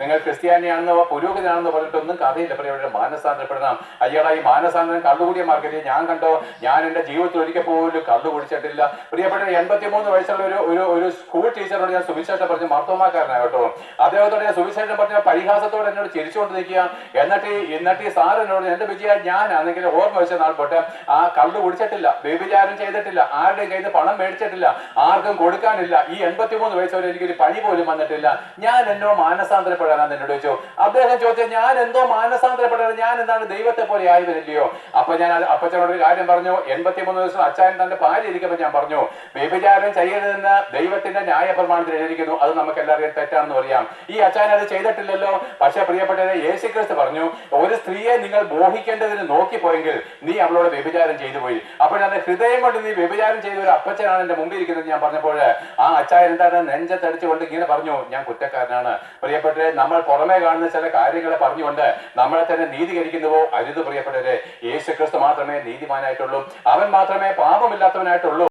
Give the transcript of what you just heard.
നിങ്ങൾ ക്രിസ്ത്യാനിയാണെന്നോ പുരോഗതിയാണെന്നോ പറഞ്ഞിട്ടൊന്നും കഥയില്ല. പ്രിയപ്പെട്ട മാനസാന്തരപ്പെടണം. അയ്യടാ ഈ മാനസാന്തരം കള്ളുകൂടിയ മാർക്കറ്റിൽ ഞാൻ കണ്ടോ? ഞാൻ എന്റെ ജീവിതത്തിൽ ഒരിക്കൽ പോലും കള്ളു കുടിച്ചിട്ടില്ല. പ്രിയപ്പെട്ട എൺപത്തിമൂന്ന് വയസ്സുള്ള ഒരു ഒരു ഒരു സ്കൂൾ ടീച്ചറോട് ഞാൻ സുവിശേഷം പറഞ്ഞ് മാർത്തോമാക്കാരനാണ് കേട്ടോ. അദ്ദേഹത്തോട് ഞാൻ സുവിശേഷം പറഞ്ഞ പരിഹാസത്തോടെ എന്നോട് ചിരിച്ചുകൊണ്ട് നിൽക്കുക എന്നിട്ട് എന്നിട്ട് ഈ സാർ എന്നോട് എന്റെ വിജയ ഞാനാണെങ്കിൽ ഓർമ്മ വെച്ച നാൾ പോട്ടെ. ആ കള്ളു കുടിച്ചിട്ടില്ല വ്യഭിചാരം ചെയ്തിട്ടില്ല ആരുടെയും കയ്യിൽ പണം മേടിച്ചിട്ടില്ല ആർക്കും കൊടുക്കാനില്ല. ഈ എൺപത്തിമൂന്ന് വയസ്സ് വരെ എനിക്കൊരു പണി പോലും വന്നിട്ടില്ല. ഞാൻ എന്നോ മാനസാന്തരപ്പെടാനാന്ന് എന്നോട് ചോദിച്ചു അദ്ദേഹം ചോദിച്ചത് ഞാൻ എന്തോ മാനസാന്തരപ്പെട്ടത് ഞാൻ എന്താണ് ദൈവത്തെ പോലെ ആയവരില്ലയോ അപ്പൊ ഞാൻ അപ്പച്ചനോട് ഒരു കാര്യം പറഞ്ഞു. എൺപത്തി മൂന്ന് ദിവസം അച്ഛൻ തന്റെ ഭാര്യ ഇരിക്കുമ്പോൾ ഞാൻ പറഞ്ഞു വ്യഭിചാരം ചെയ്യരുതെന്ന് ദൈവത്തിന്റെ ന്യായ പ്രമാണത്തിൽ എഴുതിയിരിക്കുന്നു. അത് നമുക്ക് എല്ലാവരും തെറ്റാണെന്ന് പറയാം ഈ അച്ഛൻ അത് ചെയ്തിട്ടില്ലല്ലോ. പക്ഷെ യേശു യേശുക്രിസ്തു പറഞ്ഞു ഒരു സ്ത്രീയെ നിങ്ങൾ മോഹിക്കേണ്ടതിന് നോക്കിപ്പോയെങ്കിൽ നീ അവളോട് വ്യഭിചാരം ചെയ്തു പോയി. അപ്പോൾ അത് ഹൃദയം കൊണ്ട് നീ വ്യഭിചാരം ചെയ്ത ഒരു അപ്പച്ചനാണ് എന്റെ മുമ്പിൽ ഇരിക്കുന്നത് ഞാൻ പറഞ്ഞപ്പോൾ ആ അച്ഛൻ എന്താണ് നെഞ്ചത്തടിച്ചുകൊണ്ട് ഇങ്ങനെ പറഞ്ഞു ഞാൻ കുറ്റക്കാരനാണ്. പ്രിയപ്പെട്ടവരെ നമ്മൾ പുറമേ കാണുന്ന ചില കാര്യങ്ങളെ പറഞ്ഞുകൊണ്ട് നമ്മളെ തന്നെ നീതീകരിക്കുന്നുവോ? അരുത് പ്രിയപ്പെട്ടവരെ യേശു ക്രിസ്തു മാത്രമേ നീതിമാനായിട്ടുള്ളൂ. അവൻ മാത്രമേ പാപമില്ലാത്തവനായിട്ടുള്ളൂ.